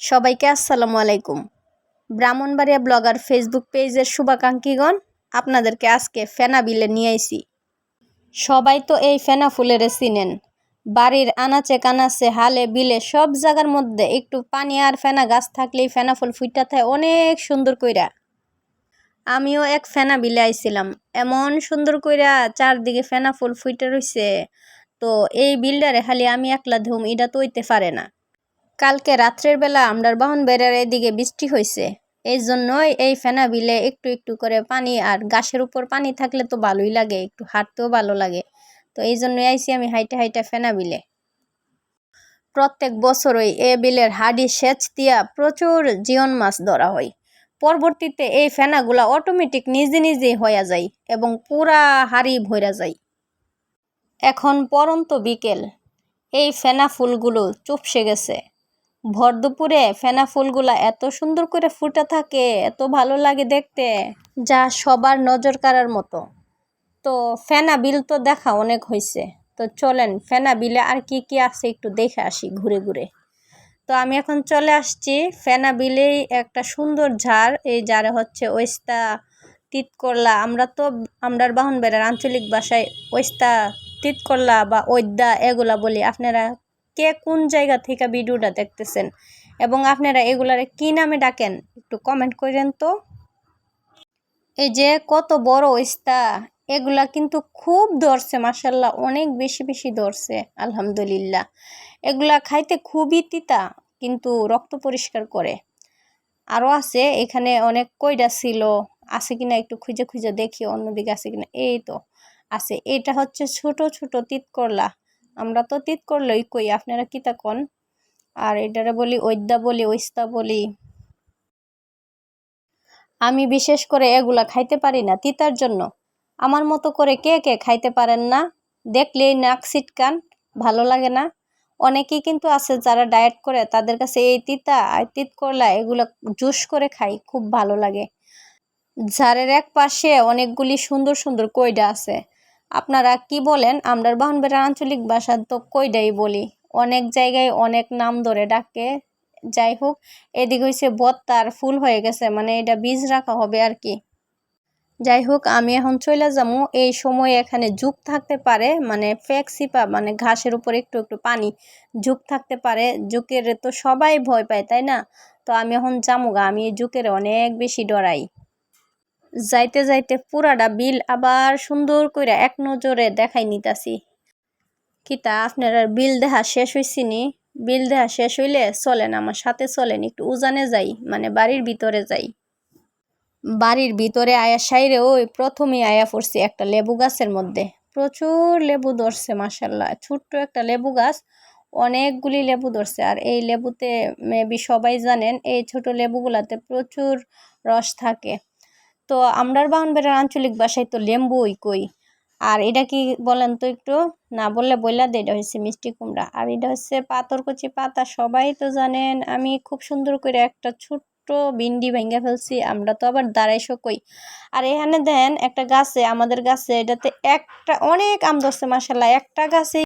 সবাইকে আসসালামু আলাইকুম। ব্রাহ্মণবাড়িয়া ব্লগার ফেসবুক পেজের শুভাকাঙ্ক্ষীগণ, আপনাদেরকে আজকে ফেনা বিলে নিয়ে আইছি। সবাই তো এই ফেনা ফুলের চিনেন। বাড়ির আনাচে কানাচে হালে বিলে সব জায়গার মধ্যে একটু পানি আর ফেনা গাছ থাকলেই ফেনা ফুল ফুইটা থাকে অনেক সুন্দর কইরা। আমিও এক ফেনা বিলে আইছিলাম। এমন সুন্দর কইরা চারদিকে ফেনা ফুল ফুইটা রইছে, তো এই বিলডারে খালি আমি একলা ধুম, এটা তো হইতে পারে না। কালকে রাত্রের বেলা আমরার বাহন বেড়ার এদিকে বৃষ্টি হয়েছে এই জন্যই এই ফেনা বিলে একটু একটু করে পানি আর গাছের উপর পানি থাকলে তো ভালোই লাগে, একটু হাঁটতেও ভালো লাগে। তো এই জন্যই আইছি আমি হাইটা হাইটা ফেনা বিলে। প্রত্যেক বছরই এ বিলের হাড়ি সেচ দিয়া প্রচুর জিয়ন মাছ ধরা হয়। পরবর্তীতে এই ফেনাগুলা অটোমেটিক নিজে নিজেই হয়ে যায় এবং পুরা হাড়ি ভরা যায়। এখন পরন্ত বিকেল, এই ফেনা ফুলগুলো চুপসে গেছে। ভর দুপুরে ফেনা ফুলগুলা এত সুন্দর করে ফুটে থাকে, এত ভালো লাগে দেখতে। যা সবার নজর কাড়ার মতো। তো ফেনা বিল তো দেখা অনেক হয়েছে তো চলেন, ফেনা বিলে আর কি কি আছে একটু দেখে আসি ঘুরে ঘুরে। তো আমি এখন চলে আসছি ফেনা বিলেই একটা সুন্দর ঝাড়, এই ঝাড়ে হচ্ছে ওয়েস্তা তিত করলা আমরা তো আমরার বাহন বেড়ার আঞ্চলিক ভাষায় ওয়েস্তা তিত করলা বা ওইদ্যা এগুলা বলি। আপনারা কে কোন জায়গা থেকে ভিডিওটা দেখতেছেন? এবং আপনারা এগুলারে কি নামে ডাকেন? একটু কমেন্ট করেন তো। এই যে কত বড় ওস্তা এগুলা কিন্তু খুব ধরছে মাসাল্লাহ অনেক বেশি বেশি ধরছে, আলহামদুলিল্লাহ। এগুলা খাইতে খুবই তিতা, কিন্তু রক্ত পরিষ্কার করে। আরও আছে, এখানে অনেক কইডা ছিল, আছে কিনা একটু খুঁজে খুঁজে দেখি, অন্যদিকে আছে কিনা, এই তো, আছে। এটা হচ্ছে ছোট ছোট তিত করলা আমরা তো তিত করলেই কই, আপনারা কি তা কন? আর এটারে বলি ঐদ্যা বলি, ওইস্তা বলি। আমি বিশেষ করে এগুলা খাইতে পারি না তিতার জন্য। আমার মতো করে কে কে খাইতে পারেন না? দেখলেই নাক সিটকান ভালো লাগে না। অনেকেই কিন্তু আছে যারা ডায়েট করে, তাদের কাছে এই তিতা, আর তিত করলা, এগুলো জুস করে খাই, খুব ভালো লাগে। ঝাড়ের এক পাশে অনেকগুলি সুন্দর সুন্দর কইডা আছে। আপনারা কি বলেন? আমরার বাহনবেড়ার আঞ্চলিক ভাষা তো কইডাই বলি। অনেক জায়গায় অনেক নাম ধরে ডাকে। যাই হোক, এদিকে হয়েছে বত্তার, ফুল হয়ে গেছে। মানে এটা বীজ রাখা হবে আর কি। যাই হোক, আমি এখন চলে যাব এই সময় এখানে ঝুঁক থাকতে পারে মানে ফ্যাক্সিপা মানে ঘাসের উপর একটু একটু পানি ঝুঁক থাকতে পারে। ঝুঁকের তো সবাই ভয় পায়, তাই না? তো আমি এখন যামুগা। আমি ঝুঁকের অনেক বেশি ডরাই। যাইতে যাইতে পুরাটা বিল আবার সুন্দর করে এক নজরে দেখাই নিতাছি। কিতা, আপনার বিল দেখা শেষ হয়েছি নি? বিল দেখা শেষ হইলে চলেন, আমার সাথে চলেন, একটু উজানে যাই মানে বাড়ির ভিতরে যাই। বাড়ির ভিতরে আয়া সাইরে ওই প্রথমে আয়া পড়ছি একটা লেবু গাছের মধ্যে। প্রচুর লেবু ধরছে মাসাল্লাহ ছোট্ট একটা লেবু গাছ, অনেকগুলি লেবু ধরছে। আর এই লেবুতে মেবি সবাই জানেন, এই ছোট লেবুগুলাতে প্রচুর রস থাকে। তো আমরার বাহনবেড়ার আঞ্চলিক ভাষায় তো লেম্বুই কই। আর এটা কি বলেন তো একটু? না বললে বললা দে, এটা হচ্ছে মিষ্টি কুমড়া। আর এটা হচ্ছে পাথরকুচি পাতা, সবাই তো জানেন আমি খুব সুন্দর করে একটা ছোট্ট ভিন্ডি ভেঙে ফেলছি, আমরা তো আবার দাঁড়াইশো কই। আর এখানে দেন একটা গাছে, আমাদের গাছে এটাতে একটা অনেক আম ধরছে মাসাল্লাহ একটা গাছে